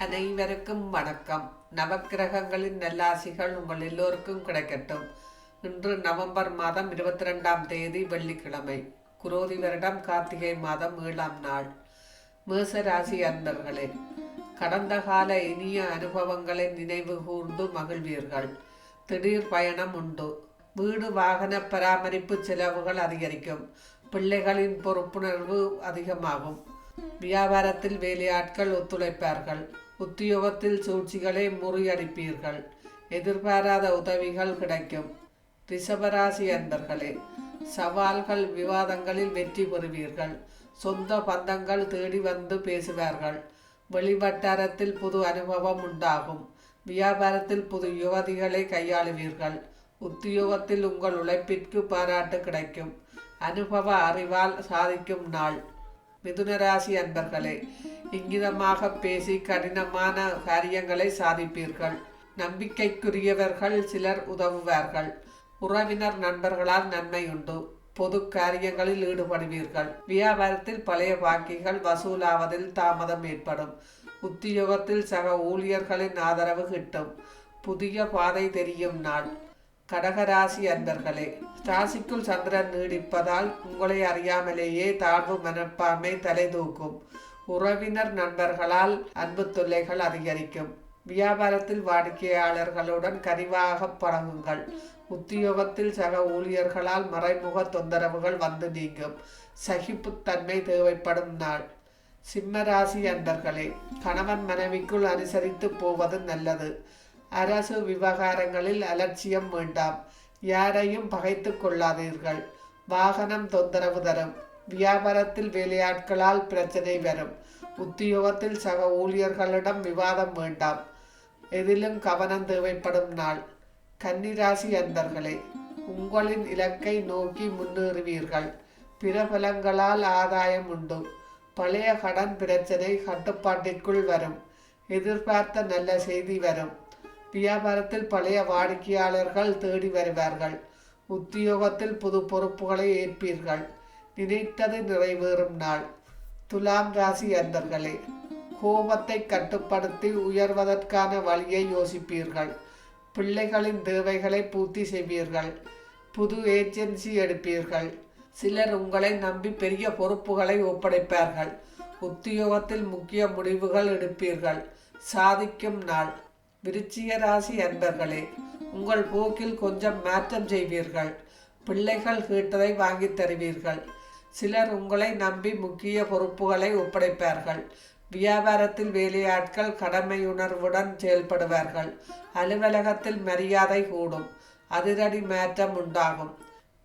அனைவருக்கும் வணக்கம். நவக்கிரகங்களின் நல்லாசிகள் உங்கள் எல்லோருக்கும் கிடைக்கட்டும். இன்று நவம்பர் மாதம் இருபத்தி ரெண்டாம் தேதி வெள்ளிக்கிழமை குரோதி வருடம் கார்த்திகை மாதம் ஏழாம் நாள். மேச ராசி அன்பர்களே கடந்த கால இனிய அனுபவங்களை நினைவு கூர்ந்து மகிழ்வீர்கள். திடீர் பயணம் உண்டு. வீடு வாகன பராமரிப்பு செலவுகள் அதிகரிக்கும். பிள்ளைகளின் பொறுப்புணர்வு அதிகமாகும். வியாபாரத்தில் வேலையாட்கள் ஒத்துழைப்பார்கள். உத்தியோகத்தில் சூழ்ச்சிகளை முறியடிப்பீர்கள். எதிர்பாராத உதவிகள் கிடைக்கும். ரிஷபராசி அன்பர்களே சவால்கள் விவாதங்களில் வெற்றி பெறுவீர்கள். சொந்த பந்தங்கள் தேடி வந்து பேசுவார்கள். வெளிவட்டாரத்தில் புது அனுபவம் உண்டாகும். வியாபாரத்தில் புது யுவதிகளை கையாளுவீர்கள். உத்தியோகத்தில் உங்கள் உழைப்பிற்கு பாராட்டு கிடைக்கும். அனுபவ அறிவால் சாதிக்கும் நாள். மிதுனராசி அன்பர்களே இங்கிதமாக பேசி கடினமான காரியங்களை சாதிப்பீர்கள். நம்பிக்கைக்குரியவர்கள் சிலர் உதவுவார்கள். உறவினர் நண்பர்களால் நன்மை உண்டு. பொது காரியங்களில் ஈடுபடுவீர்கள். வியாபாரத்தில் பழைய பாக்கிகள் வசூலாவதில் தாமதம் ஏற்படும். உத்தியோகத்தில் சக ஊழியர்களின் ஆதரவு கிட்டும். புதிய பாதை தெரியும் நாள். கடகராசி அன்பர்களே ராசிக்குள் சந்திரன் நீடிப்பதால் உங்களை அறியாமலேயே தாழ்வு மனப்பான்மை தலை தூக்கும். உறவினர் நண்பர்களால் அன்பு தொல்லைகள் அதிகரிக்கும். வியாபாரத்தில் வாடிக்கையாளர்களுடன் கனிவாக பழகுங்கள். உத்தியோகத்தில் சக ஊழியர்களால் மறைமுக தொந்தரவுகள் வந்து நீங்கும். சகிப்புத்தன்மை தேவைப்படும் நாள். சிம்மராசி அன்பர்களே கணவன் மனைவிக்குள் அனுசரித்து போவது நல்லது. அரசு விவகாரங்களில் அலட்சியம் வேண்டாம். யாரையும் பகைத்து கொள்ளாதீர்கள். வாகனம் தொந்தரவு தரும். வியாபாரத்தில் வேலையாட்களால் பிரச்சனை வரும். உத்தியோகத்தில் சக ஊழியர்களிடம் விவாதம் வேண்டாம். எதிலும் கவனம் தேவைப்படும் நாள். கன்னிராசி அன்பர்களே உங்களின் இலக்கை நோக்கி முன்னேறுவீர்கள். பிரபலங்களால் ஆதாயம் உண்டு. பழைய கடன் பிரச்சனை கட்டுப்பாட்டிற்குள் வரும். எதிர்பார்த்த நல்ல செய்தி வரும். வியாபாரத்தில் பழைய வாடிக்கையாளர்கள் தேடி வருவார்கள். உத்தியோகத்தில் புது பொறுப்புகளை ஏற்பீர்கள். நினைத்தது நிறைவேறும் நாள். துலாம் ராசி அந்தர்களே கோபத்தை கட்டுப்படுத்தி உயர்வதற்கான வழியை யோசிப்பீர்கள். பிள்ளைகளின் தேவைகளை பூர்த்தி செய்வீர்கள். புது ஏஜென்சி எடுப்பீர்கள். சிலர் உங்களை நம்பி பெரிய பொறுப்புகளை ஒப்படைப்பார்கள். உத்தியோகத்தில் முக்கிய முடிவுகள் எடுப்பீர்கள். சாதிக்கும் நாள். விருச்சிக ராசி அன்பர்களே உங்கள் போக்கில் கொஞ்சம் மாற்றம் செய்வீர்கள். பிள்ளைகள் கேட்டதை வாங்கி தருவீர்கள். சிலர் உங்களை நம்பி முக்கிய பொறுப்புகளை ஒப்படைப்பார்கள். வியாபாரத்தில் வேலையாட்கள் கடமையுணர்வுடன் செயல்படுவார்கள். அலுவலகத்தில் மரியாதை கூடும். அதிரடி மாற்றம் உண்டாகும்.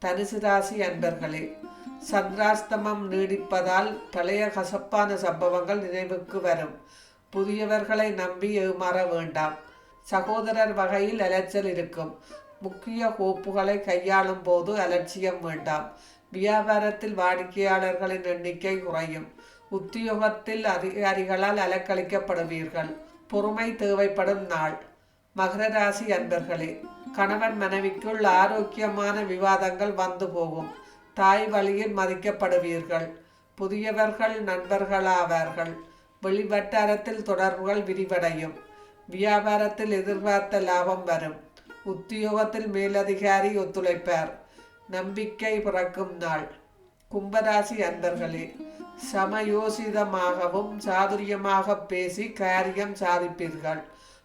தனுசு ராசி அன்பர்களே சந்திராஸ்தமம் நீடிப்பதால் பழைய கசப்பான சம்பவங்கள் நினைவுக்கு வரும். புதியவர்களை நம்பி ஏமாற வேண்டாம். சகோதரர் வகையில் அலைச்சல் இருக்கும். முக்கிய கோப்புகளை கையாளும் போது அலட்சியம் வேண்டாம். வியாபாரத்தில் வாடிக்கையாளர்களின் எண்ணிக்கை குறையும். உத்தியோகத்தில் அதிகாரிகளால் அலக்களிக்கப்படுவீர்கள். பொறுமை தேவைப்படும் நாள். மகர ராசி அன்பர்களே கணவன் மனைவிக்குள் ஆரோக்கியமான விவாதங்கள் வந்து போகும். தாய் வழியில் மதிக்கப்படுவீர்கள். புதியவர்கள் நண்பர்களாவார்கள். வெளிவட்டாரத்தில் தொடர்புகள் விரிவடையும். வியாபாரத்தில் எதிர்பார்த்த லாபம் வரும். உத்தியோகத்தில் மேலதிகாரி ஒத்துழைப்பார். நம்பிக்கை பிறக்கும் நாள். கும்பராசி அன்பர்களே சமயோசிதமாகவும் சாதுரியமாக பேசி காரியம் சாதிப்பீர்கள்.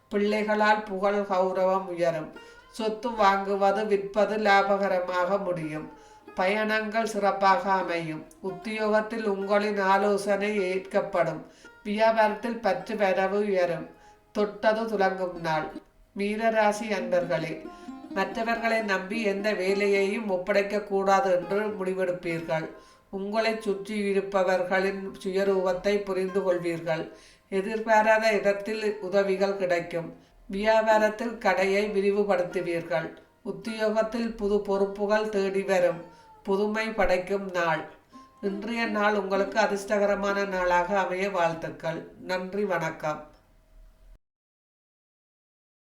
பிள்ளைகளால் புகழ் கௌரவம் உயரும். சொத்து வாங்குவது விற்பது லாபகரமாக முடியும். பயணங்கள் சிறப்பாக அமையும். உத்தியோகத்தில் உங்களின் ஆலோசனை ஏற்கப்படும். வியாபாரத்தில் பற்று வரவு உயரும். தொட்டது துலங்கும் நாள். மீனராசி அன்பர்களே மற்றவர்களை நம்பி எந்த வேலையையும் ஒப்படைக்க கூடாது என்று முடிவெடுப்பீர்கள். உங்களை சுற்றி இருப்பவர்களின் சுயரூபத்தை புரிந்து கொள்வீர்கள். எதிர்பாராத இடத்தில் உதவிகள் கிடைக்கும். வியாபாரத்தில் கடையை விரிவுபடுத்துவீர்கள். உத்தியோகத்தில் புது பொறுப்புகள் தேடி வரும். புதுமை படைக்கும் நாள். இன்றைய நாள் உங்களுக்கு அதிர்ஷ்டகரமான நாளாக அமைய வாழ்த்துக்கள். நன்றி வணக்கம்.